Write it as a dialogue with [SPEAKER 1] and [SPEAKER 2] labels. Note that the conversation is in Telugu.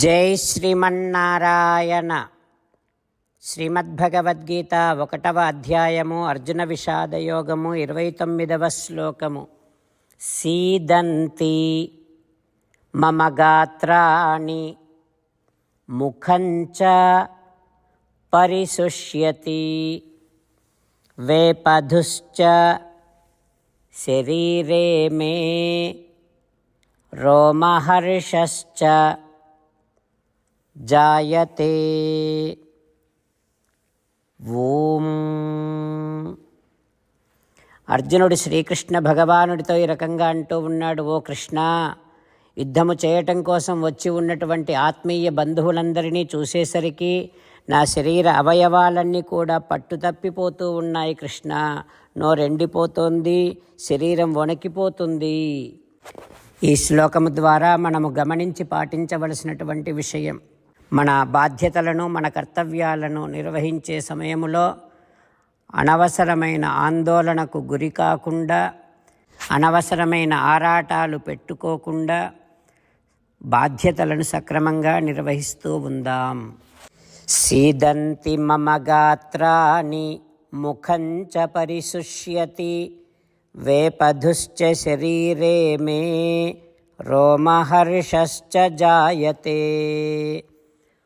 [SPEAKER 1] జై శ్రీమన్నారాయణ. శ్రీమద్భగవద్గీత ఒకటవ అధ్యాయము అర్జున విషాదయోగము ఇరవై తొమ్మిదవ శ్లోకము. సీదంతి మమ గాత్రాణి ముఖంచ పరిశుష్యతి వేపధుశ్చ శరీరే మే రోమహర్షశ్చ జాయతే ఓం అర్జునుడు శ్రీకృష్ణ భగవానుడితో ఈ రకంగా అంటూ ఉన్నాడు ఓ కృష్ణ యుద్ధము చేయటం కోసం వచ్చి ఉన్నటువంటి ఆత్మీయ బంధువులందరినీ చూసేసరికి నా శరీర అవయవాలన్నీ కూడా పట్టుతప్పిపోతూ ఉన్నాయి కృష్ణ. నోరెండిపోతోంది శరీరం వణికిపోతుంది. ఈ శ్లోకము ద్వారా మనము గమనించి పాటించవలసినటువంటి విషయం. మన బాధ్యతలను మన కర్తవ్యాలను నిర్వహించే సమయములో అనవసరమైన ఆందోళనకు గురి కాకుండా అనవసరమైన ఆరాటాలు పెట్టుకోకుండా బాధ్యతలను సక్రమంగా నిర్వహిస్తూ ఉందాం. సీదంతి మమ గాత్రాని ముఖంచ పరిశుష్యతి వేపధుశ్చ శరీరే మే రోమహర్షశ్చ జాయతే.